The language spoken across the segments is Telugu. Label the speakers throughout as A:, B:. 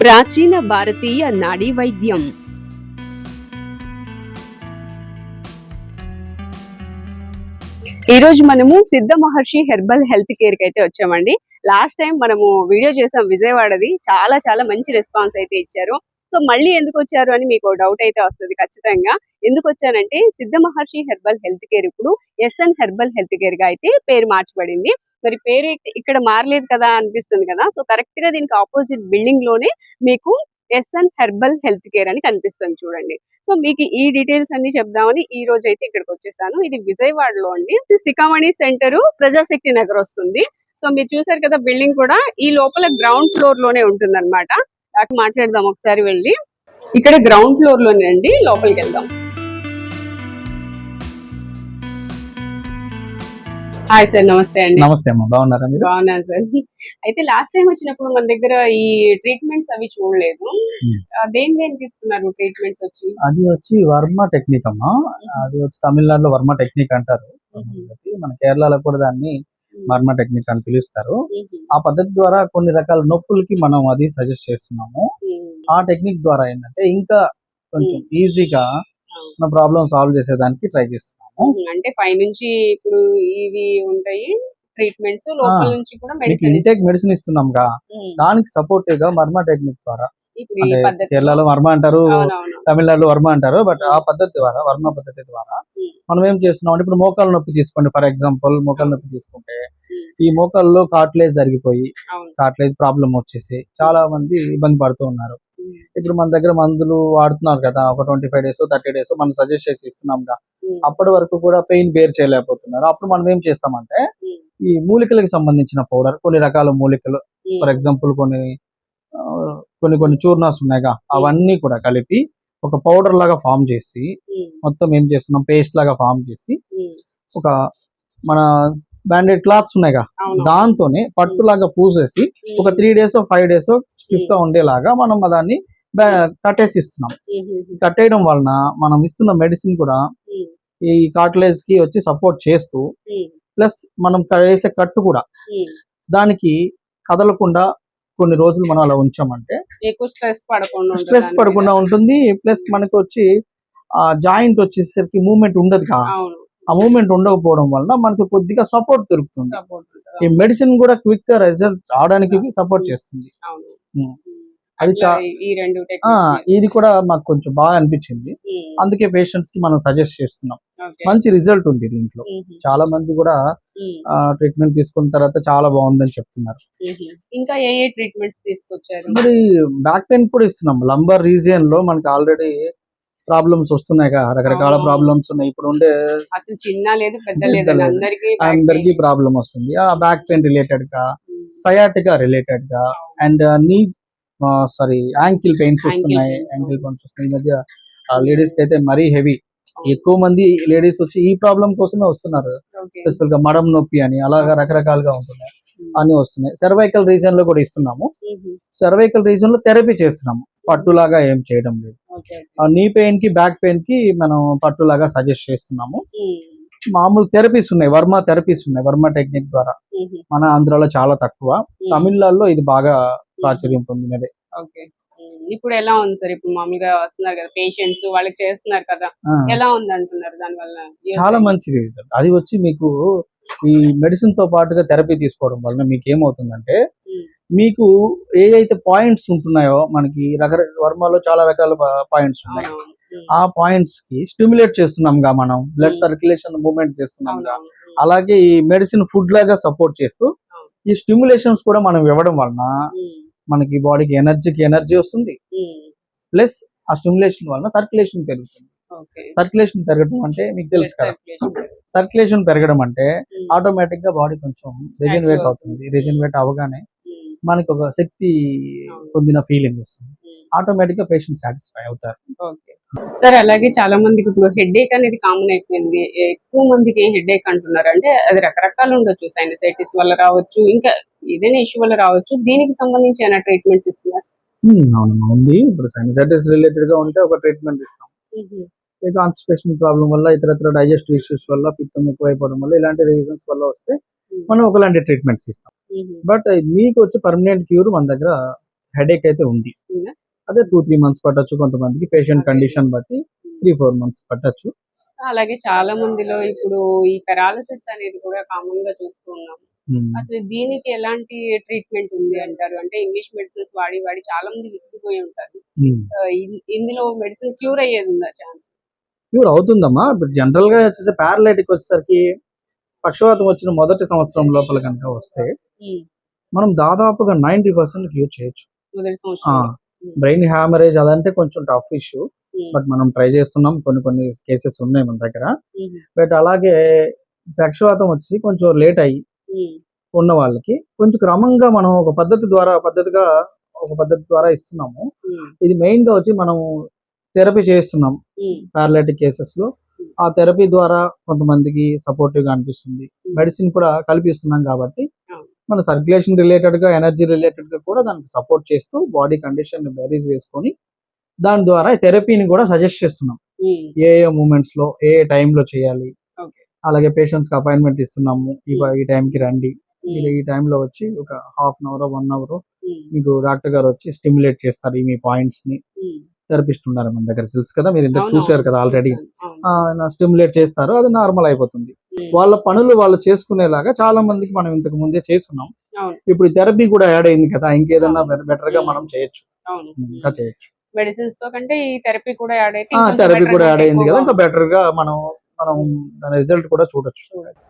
A: ప్రాచీన భారతీయ నాడీ వైద్యం. ఈ రోజు మనము సిద్ధ మహర్షి హెర్బల్ హెల్త్ కేర్కి అయితే వచ్చామండి. లాస్ట్ టైం మనము వీడియో చేసాం విజయవాడది. చాలా చాలా మంచి రెస్పాన్స్ అయితే ఇచ్చారు. సో మళ్ళీ ఎందుకు వచ్చారు అని మీకు డౌట్ అయితే వస్తుంది ఖచ్చితంగా. ఎందుకు వచ్చానంటే Siddha Maharshi herbal health care ఇప్పుడు ఎస్ఎన్ హెర్బల్ హెల్త్ కేర్గా అయితే పేరు మార్చబడింది. మరి పేరు ఇక్కడ మారలేదు కదా అనిపిస్తుంది కదా. సో కరెక్ట్గా దీనికి ఆపోజిట్ బిల్డింగ్లోనే మీకు ఎస్ఎన్ హెర్బల్ హెల్త్ కేర్ అని కనిపిస్తుంది చూడండి. సో మీకు ఈ డీటెయిల్స్ అన్ని చెప్దామని ఈ రోజు అయితే ఇక్కడికి వచ్చేసాను. ఇది విజయవాడలో అండి. సికామణి సెంటర్ ప్రజాశక్తి నగర్ వస్తుంది. సో మీరు చూసారు కదా బిల్డింగ్ కూడా ఈ లోపల గ్రౌండ్ ఫ్లోర్లోనే ఉంటుంది అనమాట మాట్లాడదాం ఒకసారి వెళ్ళి. ఇక్కడ గ్రౌండ్ ఫ్లోర్లోనే అండి లోపలికి వెళ్దాం. హాయ్ సార్ నమస్తే అండి.
B: నమస్తే అమ్మా బాగున్నారా మీరు?
A: బాగున్నాను సార్. అయితే లాస్ట్ టైం వచ్చినప్పుడు మన దగ్గర ఈ ట్రీట్మెంట్స్ అవి చూడలేదు. దేని దేనికి ఇస్తున్నారు ట్రీట్మెంట్స్ వచ్చి?
B: అది వచ్చి వర్మ టెక్నిక్ అమ్మా. అది వచ్చి తమిళనాడులో వర్మ టెక్నిక్ అంటారు. మన కేరళలో కూడా దాన్ని వర్మ టెక్నిక్ అని పిలుస్తారు. ఆ పద్ధతి ద్వారా కొన్ని రకాల నొప్పులకి మనం అది సజెస్ట్ చేస్తున్నాము. ఆ టెక్నిక్ ద్వారా ఏంటంటే ఇంకా కొంచెం ఈజీగా మన ప్రాబ్లమ్ సాల్వ్ చేసేదానికి ట్రై చేస్తున్నాము
A: అంటే పైనుంచి ఇప్పుడు ఇవి ఉంటాయి ట్రీట్మెంట్స్ లోపల. నుంచి కూడా మెడిసిన్
B: ఇంటేక్ మెడిసిన్ ఇస్తున్నాంగా దానికి సపోర్టివ్గా వర్మ టెక్నిక్ ద్వారా కేరళలో వర్మ అంటారు తమిళనాడులో వర్మ అంటారు బట్ ఆ పద్ధతి ద్వారా వర్మ పద్ధతి ద్వారా. మనం ఏం చేస్తున్నాం అంటే ఇప్పుడు మోకాలు నొప్పి తీసుకోండి ఫర్ ఎగ్జాంపుల్ మోకాలు నొప్పి తీసుకుంటే. ఈ మోకాల్లో కార్ట్లేజ్ జరిగిపోయి
A: అవును
B: కార్ట్లేజ్ ప్రాబ్లం వచ్చేసి చాలా మంది ఇబ్బంది పడుతూ ఉన్నారు. ఇప్పుడు మన దగ్గర మందులు వాడుతున్నారు కదా ఒక twenty five days thirty days మనం సజెస్ట్ చేసి ఇస్తున్నాం కదా. అప్పటి వరకు కూడా పెయిన్ బేర్ చేయలేకపోతున్నారు అప్పుడు మనం ఏం చేస్తామంటే. ఈ మూలికలకు సంబంధించిన పౌడర్ కొన్ని రకాల మూలికలు. ఫర్ ఎగ్జాంపుల్ కొన్ని కొన్ని కొన్ని చూర్నాస్ ఉన్నాయిగా అవన్నీ కూడా కలిపి ఒక పౌడర్ లాగా ఫామ్ చేసి. మొత్తం ఏం చేస్తున్నాం పేస్ట్ లాగా ఫామ్ చేసి. ఒక మన బ్యాండెడ్ క్లాత్స్ ఉన్నాయిగా దాంతోనే పట్టులాగా పూసేసి. ఒక త్రీ డేస్ ఫైవ్ డేస్ స్టిఫ్గా ఉండేలాగా మనం దాన్ని కట్టేసి ఇస్తున్నాం. కట్టేయడం వలన మనం ఇస్తున్న మెడిసిన్ కూడా. ఈ కార్టిలేజ్కి వచ్చి సపోర్ట్ చేస్తూ. ప్లస్ మనం వేసే కట్టు కూడా. దానికి కదలకుండా కొన్ని రోజులు మనం అలా ఉంచామంటే
A: ఎక్కువ స్ట్రెస్ పడకుండా ఉంటుంది
B: స్ట్రెస్ పడకుండా. ఉంటుంది ప్లస్ మనకి వచ్చి ఆ జాయింట్ వచ్చేసరికి మూమెంట్ ఉండదు కా
A: అవును
B: ఆ మూమెంట్ ఉండకపోవడం వలన మనకి కొద్దిగా సపోర్ట్ దొరుకుతుంది. ఈ మెడిసిన్ కూడా క్విక్గా రిజల్ట్ రావడానికి సపోర్ట్ చేస్తుంది. అది ఇది కూడా మాకు కొంచెం బాగా అనిపించింది. అందుకే పేషెంట్స్కి మనం సజెస్ట్ చేస్తున్నాం. మంచి రిజల్ట్ ఉంది దీంట్లో. చాలా మంది కూడా ట్రీట్మెంట్ తీసుకున్న తర్వాత చాలా బాగుందని చెప్తున్నారు.
A: ఇంకా ఏ ఏ ట్రీట్మెంట్స్ తీసుకొచ్చారు?
B: మరి బ్యాక్ పెయిన్ కూడా ఇస్తున్నాం. లంబర్ రీజియన్లో మనకి ఆల్రెడీ ప్రాబ్లమ్స్ వస్తున్నాయి కదా రకరకాల. ప్రాబ్లమ్స్ ఉన్నాయి ఇప్పుడు ఉండే
A: అసలు చిన్న లేదు పెద్ద లేదు. అందరికి.
B: ప్రాబ్లం వస్తుంది ఆ బ్యాక్ పెయిన్
A: రిలేటెడ్గా.
B: సయాటిగా రిలేటెడ్గా and knee sorry ankle pains వస్తున్నాయి యాంకిల్. పెయిన్స్ వస్తున్నాయి ఈ మధ్య లేడీస్కి అయితే మరీ హెవీ ఎక్కువ మంది లేడీస్ వచ్చి ఈ ప్రాబ్లం కోసమే వస్తున్నారు. స్పెసిఫిక్గా మడం నొప్పి అని అలాగా రకరకాలుగా ఉంటున్నాయి. అన్ని వస్తున్నాయి సర్వైకల్ రీజన్లో కూడా ఇస్తున్నాము. సర్వైకల్ రీజన్లో థెరపీ చేస్తున్నాము పట్టులాగా ఏం చేయడం లేదు. నీ పెయిన్కి బ్యాక్ పెయిన్కి మనం పట్టులాగా సజెస్ట్ చేస్తున్నాము. మామూలు థెరపీస్ ఉన్నాయి. వర్మ థెరపీస్ ఉన్నాయి. వర్మ టెక్నిక్ ద్వారా. మన ఆంధ్రాలో చాలా తక్కువ. తమిళనాడులో ఇది బాగా ప్రాచుర్యం పొందినదే.
A: ఇప్పుడు ఎలా ఉంది సార్? ఇప్పుడు మామూలుగా వస్తున్నారు కదా పేషెంట్స్ వాళ్ళకి చేస్తున్నారు కదా. ఎలా ఉంది అంటున్నారు దాని వల్ల
B: చాలా మంచి రిజల్ట్ అది వచ్చి మీకు ఈ మెడిసిన్తో పాటుగా థెరపీ తీసుకోవడం వలన మీకు ఏమవుతుందంటే. మీకు ఏ అయితే పాయింట్స్ ఉంటున్నాయో మనకి రకరకాల వర్మలో చాలా రకాల పాయింట్స్ ఉన్నాయి. ఆ పాయింట్స్కి స్టిమ్యులేట్ చేస్తున్నాంగా మనం బ్లడ్. Circulation movement చేస్తున్నాంగా. అలాగే ఈ మెడిసిన్ ఫుడ్ లాగా సపోర్ట్ చేస్తూ ఈ స్టిమ్యులేషన్స్ కూడా మనం ఇవ్వడం వలన మనకి బాడీకి ఎనర్జీకి ఎనర్జీ వస్తుంది. ప్లస్ ఆ స్టిమ్యులేషన్ వలన సర్క్యులేషన్ పెరుగుతుంది. సర్క్యులేషన్ పెరగడం అంటే మీకు తెలుసు కదా. సర్క్యులేషన్ పెరగడం అంటే ఆటోమేటిక్గా బాడీ కొంచెం రిజనరేట్ అవుతుంది. రిజనరేట్ అవగానే మనకి ఒక శక్తి పొందిన ఫీలింగ్ వస్తుంది. ఆటోమేటిక్గా పేషెంట్ సాటిస్ఫై అవుతారు.
A: సార్ అలాగే చాలా మందికి ఇప్పుడు హెడ్ ఏక్ అనేది కామన్ అయిపోయింది. ఎక్కువ మందికి హెడ్ ఏక్ అంటున్నారు? అంటే అది రకరకాలు ఉండొచ్చు. సైనసైటిస్ వల్ల రావచ్చు ఇంకా ఏదైనా ఇష్యూ వల్ల రావచ్చు. దీనికి సంబంధించి ఏమైనా ట్రీట్మెంట్స్ ఇస్తున్నారు?
B: అవును ఉంది. ఇప్పుడు సైనసైటిస్ రిలేటెడ్గా ఉంటే ఒక ట్రీట్మెంట్ ఇస్తాం. కాన్స్టిపేషన్ ప్రాబ్లం వల్ల ఇతరత్ర డైజెస్టివ్ ఇష్యూస్ వల్ల పిత్తం ఎక్కువైపోవడం వల్ల ఇలాంటి రీజన్స్ వల్ల వస్తే మనం ఒకలాంటి ట్రీట్మెంట్స్ ఇస్తాం. బట్ మీకు వచ్చి పర్మనెంట్ క్యూర్ మన దగ్గర హెడేక్ అయితే ఉంది.
A: ఉందా?
B: అదే టూ త్రీ మంత్స్ పట్టొచ్చు కొంతమందికి. పేషెంట్ కండిషన్ బట్టి త్రీ ఫోర్ మంత్స్ పట్టొచ్చు.
A: అలాగే చాలా మందిలో ఇప్పుడు ఈ పెరాలసిస్ అనేది కూడా కామన్గా చూస్తూ ఉన్నాం. అసలు దీనికి ఎలాంటి ట్రీట్మెంట్ ఉంది అంటారు? అంటే ఇంగ్లీష్ మెడిసిన్స్ వాడి వాడి చాలా మంది విసిగిపోయి ఉంటారు. ఇందులో మెడిసిన్ క్యూర్ అయ్యేది ఉందా ఛాన్స్
B: క్యూర్ అవుతుందమ్మా. ఇప్పుడు జనరల్గా వచ్చేసి పారాలైటిక్ వచ్చేసరికి పక్షవాతం వచ్చిన మొదటి సంవత్సరం లోపల కనుక వస్తే మనం దాదాపుగా నైన్టీ పర్సెంట్ క్యూర్ చేయొచ్చు. బ్రెయిన్ హ్యామరేజ్ అదంటే కొంచెం టఫ్ ఇష్యూ బట్ మనం ట్రై చేస్తున్నాం. కొన్ని కొన్ని కేసెస్ ఉన్నాయి మన దగ్గర. బట్ అలాగే పక్షవాతం వచ్చి కొంచెం లేట్ అయ్యి ఉన్న వాళ్ళకి కొంచెం క్రమంగా మనం ఒక పద్ధతి ద్వారా పద్ధతిగా ఒక పద్ధతి ద్వారా ఇస్తున్నాము. ఇది మెయిన్గా వచ్చి మనం థెరపీ చేస్తున్నాం పారాలైటిక్ కేసెస్లో. ఆ థెరపీ ద్వారా కొంతమందికి సపోర్టివ్గా అనిపిస్తుంది మెడిసిన్ కూడా కల్పిస్తున్నాం కాబట్టి. మన సర్క్యులేషన్ రిలేటెడ్గా ఎనర్జీ రిలేటెడ్గా కూడా దానికి సపోర్ట్ చేస్తూ బాడీ కండిషన్ బెరీస్ వేసుకొని దాని ద్వారా థెరపీని కూడా సజెస్ట్ చేస్తున్నాం. ఏ ఏ మూమెంట్స్లో ఏ ఏ లో చేయాలి. అలాగే పేషెంట్స్కి అపాయింట్మెంట్ ఇస్తున్నాము. ఈ ఈ time కి రండి. మీరు ఈ time లో వచ్చి ఒక half an hour one hour మీకు డాక్టర్ గారు వచ్చి స్టిమ్యులేట్ చేస్తారు ఈ మీ పాయింట్స్ని థెరపిస్ట్ ఉన్నారు మన దగ్గర తెలుసు కదా? మీరు ఇంతకు చూశారు కదా ఆల్రెడీ స్టిమ్యులేట్ చేస్తారు అది నార్మల్ అయిపోతుంది. వాళ్ళ పనులు వాళ్ళు చేసుకునేలాగా చాలా మందికి మనం ఇంతకు ముందే చేస్తున్నాం.
A: అవును.
B: ఇప్పుడు థెరపీ కూడా యాడ్ అయింది కదా ఇంకేదన్నా బెటర్గా మనం చేయొచ్చు.
A: అవును.
B: ఇంకా చేయొచ్చు.
A: మెడిసిన్స్తో కంటే ఈ థెరపీ కూడా యాడ్ అయితే
B: థెరపీ కూడా యాడ్ అయింది కదా ఇంకా బెటర్గా మనం మనం దాని రిజల్ట్ కూడా చూడొచ్చు.
A: చూడొచ్చు.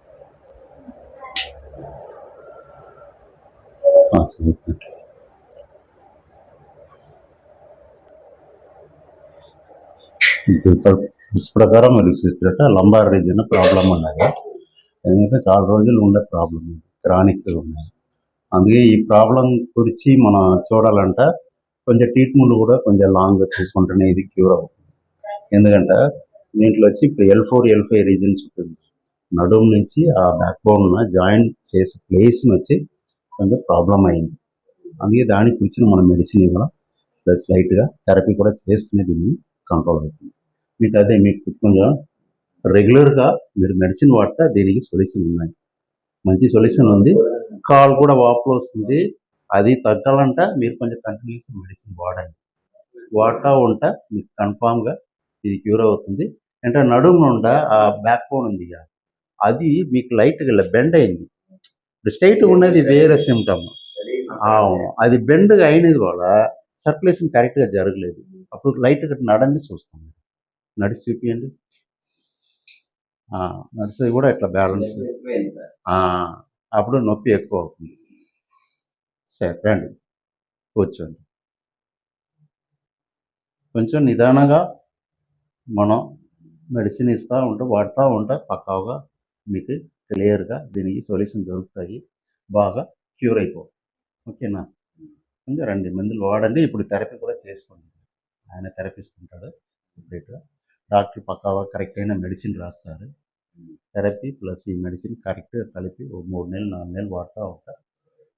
C: Ah, ప్రకారం మీరు చూస్తున్నట్టు లంబార్ రీజన్ ప్రాబ్లం ఉన్నది. ఎందుకంటే చాలా రోజులు ఉండే ప్రాబ్లం క్రానిక్ ఉన్నాయి. అందుకే ఈ ప్రాబ్లం గురించి మనం చూడాలంటే కొంచెం ట్రీట్మెంట్ కూడా కొంచెం లాంగ్ తీసుకుంటేనే ఇది క్యూర్ అవుతుంది. ఎందుకంటే దీంట్లో వచ్చి ఇప్పుడు L four L five reasons ఉంటుంది. నడుము నుంచి ఆ బ్యాక్ బోన్ జాయింట్ చేసే ప్లేస్ని వచ్చి కొంచెం ప్రాబ్లం అయింది. అందుకే దానికి గురించి మనం మెడిసిన్ ఇవ్వడం. ప్లస్ లైట్గా థెరపీ కూడా చేస్తున్నది దీన్ని కంట్రోల్ అవుతుంది. మీకు అదే మీకు కొంచెం రెగ్యులర్గా మీరు మెడిసిన్ వాడితే దీనికి సొల్యూషన్ ఉన్నాయి. మంచి సొల్యూషన్ ఉంది. కాల్ కూడా వాపులు వస్తుంది. అది తగ్గాలంటే మీరు కొంచెం కంటిన్యూస్ మెడిసిన్ వాడండి. వాడుతూ ఉంటే మీకు కన్ఫామ్గా ఇది క్యూర్ అవుతుంది. అంటే నడుము నుండా ఆ బ్యాక్ బోన్ ఉంది అది మీకు లైట్గా బెండ్ అయింది. ఇప్పుడు స్ట్రైట్ ఉన్నది వేరే సిమ్టమ్ అవును. అది బెండ్గా అయినది వల్ల సర్క్యులేషన్ కరెక్ట్గా జరగలేదు. అప్పుడు లైట్గా నడండి చూస్తాం. నడిచి చూపియండి. నడిచేది కూడా ఇట్లా బ్యాలెన్స్. అప్పుడు నొప్పి ఎక్కువ అవుతుంది. సరే రండి. కూర్చోండి. కొంచెం నిదానంగా మనం మెడిసిన్ ఇస్తూ ఉంటే వాడుతూ ఉంటే పక్కాగా మీకు క్లియర్గా దీనికి సొల్యూషన్ దొరుకుతాయి. బాగా క్యూర్ అయిపో. ఓకేనా? ముందు రెండు మందులు వాడండి. ఇప్పుడు థెరపీ కూడా చేసుకోండి. ఆయన థెరపిస్తుంటాడు. సపరేట్గా డాక్టర్ పక్కావా కరెక్ట్ అయిన మెడిసిన్ రాస్తారు. థెరపీ ప్లస్ ఈ మెడిసిన్ కరెక్ట్గా కలిపి ఓ మూడు నెలలు నాలుగు నెలలు వాడుతూ ఉంటా.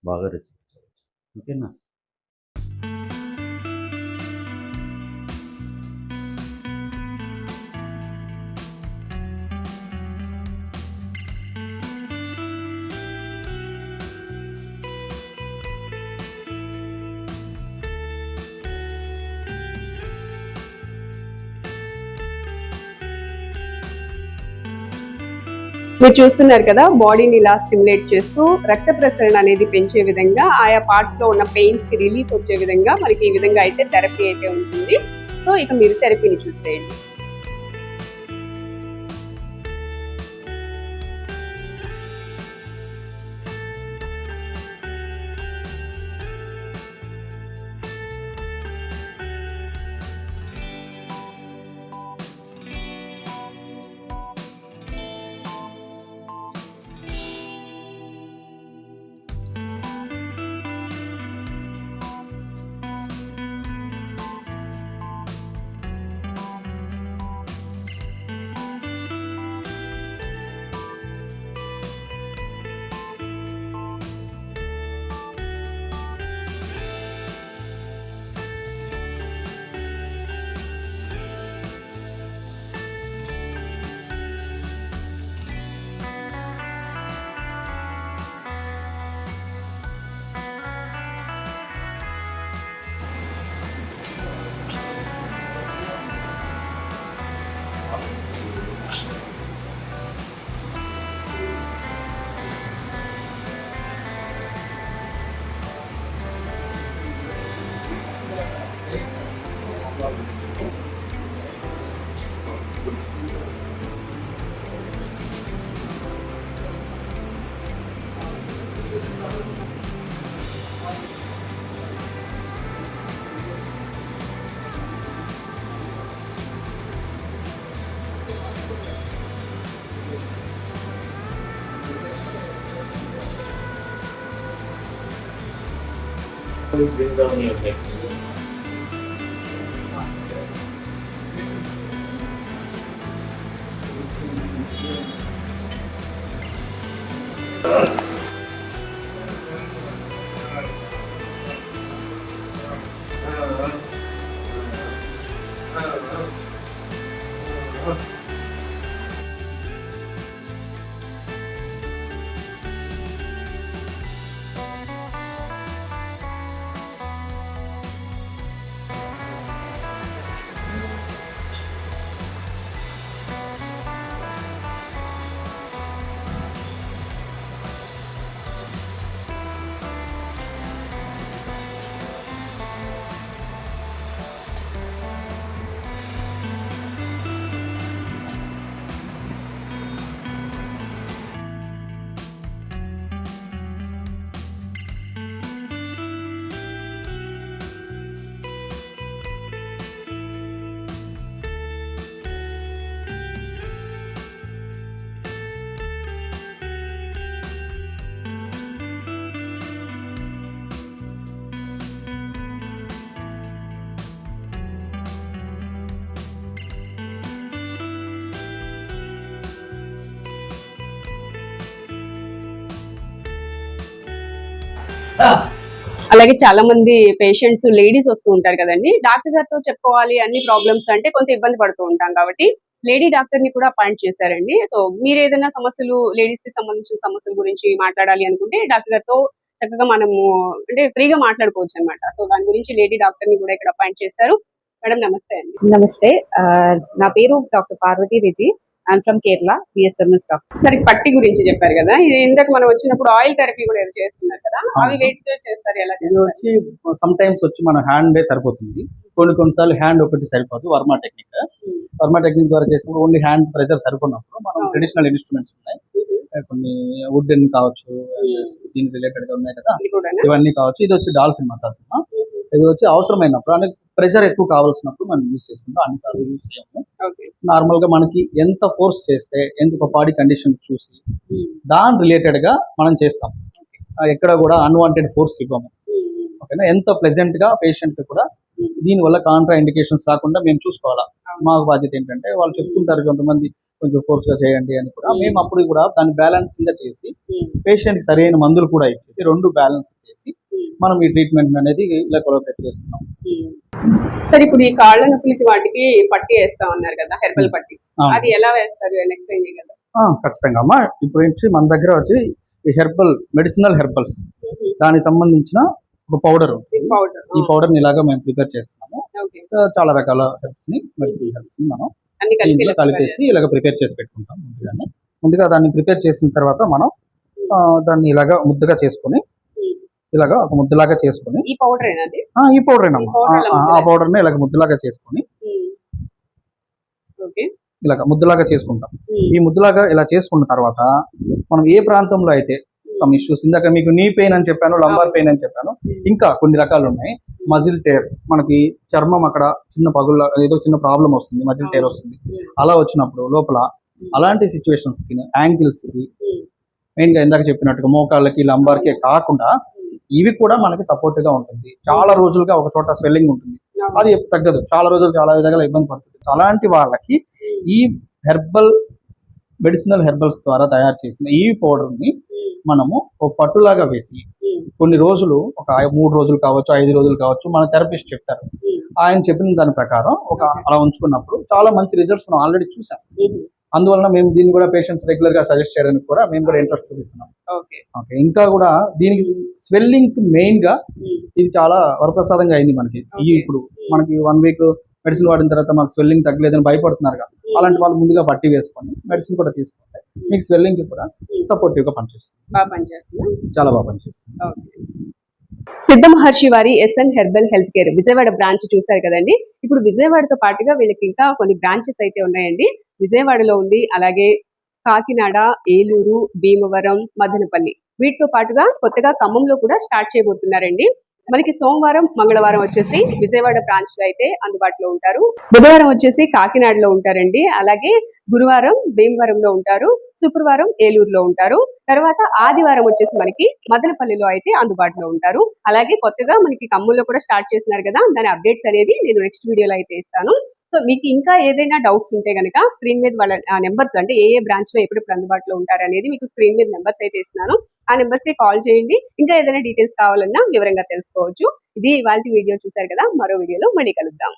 C: బాగా రిసీవ్ చేయవచ్చు ఓకేనా?
A: మీరు చూస్తున్నారు కదా బాడీని ఇలా స్టిమ్యులేట్ చేస్తూ రక్త ప్రసరణ అనేది పెంచే విధంగా ఆయా పార్ట్స్లో ఉన్న పెయిన్స్కి రిలీఫ్ వచ్చే విధంగా మనకి ఈ విధంగా అయితే థెరపీ అయితే ఉంటుంది. సో ఇక మీరు థెరపీని చూసేయండి.
D: Bring down your hips. Uh-huh. Uh-huh. Uh-huh.
A: అలాగే చాలా మంది పేషెంట్స్ లేడీస్ వస్తూ ఉంటారు కదండి. డాక్టర్ గారితో చెప్పుకోవాలి అన్ని ప్రాబ్లమ్స్ అంటే కొంత ఇబ్బంది పడుతూ ఉంటాం కాబట్టి లేడీ డాక్టర్ని కూడా అపాయింట్ చేశారండి. సో మీరు ఏదైనా సమస్యలు లేడీస్కి సంబంధించిన సమస్యల గురించి మాట్లాడాలి అనుకుంటే డాక్టర్ గారితో చక్కగా మనము అంటే ఫ్రీగా మాట్లాడుకోవచ్చు అన్నమాట. సో దాని గురించి లేడీ డాక్టర్ని కూడా ఇక్కడ అపాయింట్ చేశారు. మేడం నమస్తే అండి.
E: నమస్తే. నా పేరు doctor Parvathi Reddy. I'm from Kerala BSMS doctor
A: సరే పట్టి గురించి చెప్పారు కదా. ఇది ఇందాక మనం వచ్చినప్పుడు ఆయిల్ థెరపీ కూడా చేస్తున్నారు కదా. అవి వెయిట్ చేస్తారు ఎలా
B: ఇది వచ్చి సమ్ టైమ్స్ వచ్చి మన హ్యాండ్ సరిపోతుంది. కొన్ని కొన్నిసార్లు హ్యాండ్ ఒకటి సరిపోదు వర్మా టెక్నిక్. వర్మా టెక్నిక్ ద్వారా చేసినప్పుడు ఓన్లీ హ్యాండ్ ప్రెజర్ సరిపోయినప్పుడు మనం. ట్రెడిషనల్ ఇన్స్ట్రుమెంట్స్ ఉన్నాయి. కొన్ని వుడెన్ కావచ్చు దీని రిలేటెడ్గా ఉన్నాయి కదా. ఇవన్నీ కావచ్చు. ఇది వచ్చి డాల్ఫిన్ మసాజ్ ఇది వచ్చి అవసరమైనప్పుడు అంటే ప్రెజర్ ఎక్కువ కావాల్సినప్పుడు మనం యూస్ చేసుకుంటాం. అన్నిసార్లు యూస్ చేయము. నార్మల్గా మనకి ఎంత ఫోర్స్ చేస్తే ఎంత బాడీ కండిషన్ చూసి దాని రిలేటెడ్గా మనం చేస్తాం. ఎక్కడ కూడా అన్వాంటెడ్ ఫోర్స్ ఇవ్వము. ఓకేనా ఎంత ప్లెజెంట్గా పేషెంట్ కూడా దీని వల్ల కాంట్రా ఇండికేషన్స్ రాకుండా మేము చూసుకోవాలా? మా బాధ్యత ఏంటంటే వాళ్ళు చెప్తుంటారు కొంతమంది కొంచెం ఫోర్స్గా చేయండి అని కూడా. మేము అప్పుడు కూడా దాన్ని బ్యాలెన్సింగ్గా చేసి పేషెంట్కి సరైన మందులు కూడా ఇచ్చేసి రెండు బ్యాలెన్స్ చేసి మనం ఈ ట్రీట్మెంట్ అనేది ఇలా కొలబరేట్ చేస్తున్నాం
A: సరే ఇప్పుడు ఈ కాళ్ళ నొప్పులకి వాటికి పట్టి వేస్తా ఉన్నారు కదా హెర్బల్ పట్టి. అది ఎలా వేస్తారు? ఎక్స్ప్లెయిన్ చేయగలరా?
B: ఖచ్చితంగా. అమ్మా ఇప్పుడు వచ్చి మన దగ్గర వచ్చి ఈ హెర్బల్ మెడిసినల్ హెర్బల్స్. దానికి సంబంధించిన ఒక పౌడర్.
A: పౌడర్
B: ఈ పౌడర్ని ఇలాగా మేము ప్రిపేర్ చేస్తున్నాము. చాలా రకాల హెర్బ్స్ని మెడిసిన్ హెర్బ్స్ని మనం కలిపేసి ఇలాగ ప్రిపేర్ చేసి పెట్టుకుంటాం ముందుగానే. ముందుగా దాన్ని ప్రిపేర్ చేసిన తర్వాత మనం దాన్ని ఇలాగా ముద్దగా చేసుకొని ఇలాగా ఒక ముద్దలాగా చేసుకొని
A: ఈ పౌడర్
B: ఈ పౌడర్ ఆ. పౌడర్ని ఇలాగ ముద్దలాగా చేసుకొని ఇలాగ ముద్దలాగా చేసుకుంటాం. ఈ ముద్దలాగా ఇలా చేసుకున్న తర్వాత మనం ఏ ప్రాంతంలో అయితే సమ్ ఇష్యూస్ ఇందాక మీకు నీ పెయిన్ అని చెప్పాను లంబార్ పెయిన్ అని చెప్పాను ఇంకా కొన్ని రకాలు ఉన్నాయి. మజిల్ టేర్ మనకి చర్మం అక్కడ చిన్న పగుళ్ళ ఏదో చిన్న ప్రాబ్లం వస్తుంది మజిల్ టేర్ వస్తుంది. అలా వచ్చినప్పుడు లోపల అలాంటి సిచ్యువేషన్స్కి యాంకిల్స్కి మెయిన్గా ఇందాక చెప్పినట్టుగా మోకాళ్ళకి లంబార్కి కాకుండా ఇవి కూడా మనకి సపోర్ట్గా ఉంటుంది. చాలా రోజులుగా ఒక చోట స్వెల్లింగ్ ఉంటుంది. అది తగ్గదు. చాలా రోజులు చాలా విధాలుగా ఇబ్బంది పడుతుంది. అలాంటి వాళ్ళకి ఈ హెర్బల్ మెడిసినల్ హెర్బల్స్ ద్వారా తయారు చేసిన ఈ పౌడర్ని మనము ఒక పట్టులాగా వేసి కొన్ని రోజులు ఒక మూడు రోజులు కావచ్చు ఐదు రోజులు కావచ్చు మన థెరపిస్ట్ చెప్తారు. ఆయన చెప్పిన దాని ప్రకారం ఒక అలా ఉంచుకున్నప్పుడు చాలా మంచి రిజల్ట్స్ మనం ఆల్రెడీ చూసాం. అందువలన మేము దీన్ని కూడా పేషెంట్స్ రెగ్యులర్గా సజెస్ట్ చేయడానికి కూడా మేము కూడా ఇంట్రెస్ట్ చూపిస్తున్నాం.
A: ఓకే.
B: ఓకే ఇంకా కూడా దీనికి స్వెల్లింగ్ మెయిన్గా ఇది చాలా వరప్రసాదంగా అయింది మనకి. ఈ. ఇప్పుడు మనకి వన్ వీక్ మెడిసిన్ వాడిన తర్వాత మాకు స్వెల్లింగ్ తగ్గలేదని భయపడుతున్నారు కదా అలాంటి వాళ్ళు ముందుగా పట్టి వేసుకొని మెడిసిన్ కూడా తీసుకుంటే మీకు స్వెల్లింగ్ కూడా సపోర్టివ్గా పనిచేస్తుంది.
A: బాగా పనిచేస్తుందా?
B: చాలా బాగా పనిచేస్తుంది.
A: సిద్ధ మహర్షి వారి SN herbal health care Vijayawada branch చూశారు కదండి. ఇప్పుడు విజయవాడతో పాటుగా వీళ్ళకి ఇంకా కొన్ని బ్రాంచెస్ అయితే ఉన్నాయండి. విజయవాడలో ఉంది. అలాగే కాకినాడ ఏలూరు భీమవరం మదనపల్లి. వీటితో పాటుగా కొత్తగా ఖమ్మంలో కూడా స్టార్ట్ చేయబోతున్నారండి. మనకి సోమవారం మంగళవారం వచ్చేసి విజయవాడ బ్రాంచ్లో అయితే అందుబాటులో ఉంటారు. బుధవారం వచ్చేసి కాకినాడలో ఉంటారండి. అలాగే గురువారం భీమవరంలో ఉంటారు. శుక్రవారం ఏలూరులో ఉంటారు. తర్వాత ఆదివారం వచ్చేసి మనకి మదనపల్లిలో అయితే అందుబాటులో ఉంటారు. అలాగే కొత్తగా మనకి కమ్ముల్లో కూడా స్టార్ట్ చేస్తున్నారు కదా దాని అప్డేట్స్ అనేది నేను నెక్స్ట్ వీడియోలో అయితే ఇస్తాను. సో మీకు ఇంకా ఏదైనా డౌట్స్ ఉంటే కనుక స్క్రీన్ మీద వాళ్ళ నెంబర్స్ అంటే ఏ ఏ బ్రాంచ్లో ఎప్పుడు అందుబాటులో ఉంటారు అనేది మీకు స్క్రీన్ మీద నెంబర్స్ అయితే ఇస్తున్నాను. ఆ నెంబర్స్కి కాల్ చేయండి. ఇంకా ఏదైనా డీటెయిల్స్ కావాలన్నా వివరంగా తెలుసుకోవచ్చు. ఇది ఇవాళ వీడియో చూసారు కదా మరో వీడియోలో మళ్ళీ కలుద్దాం.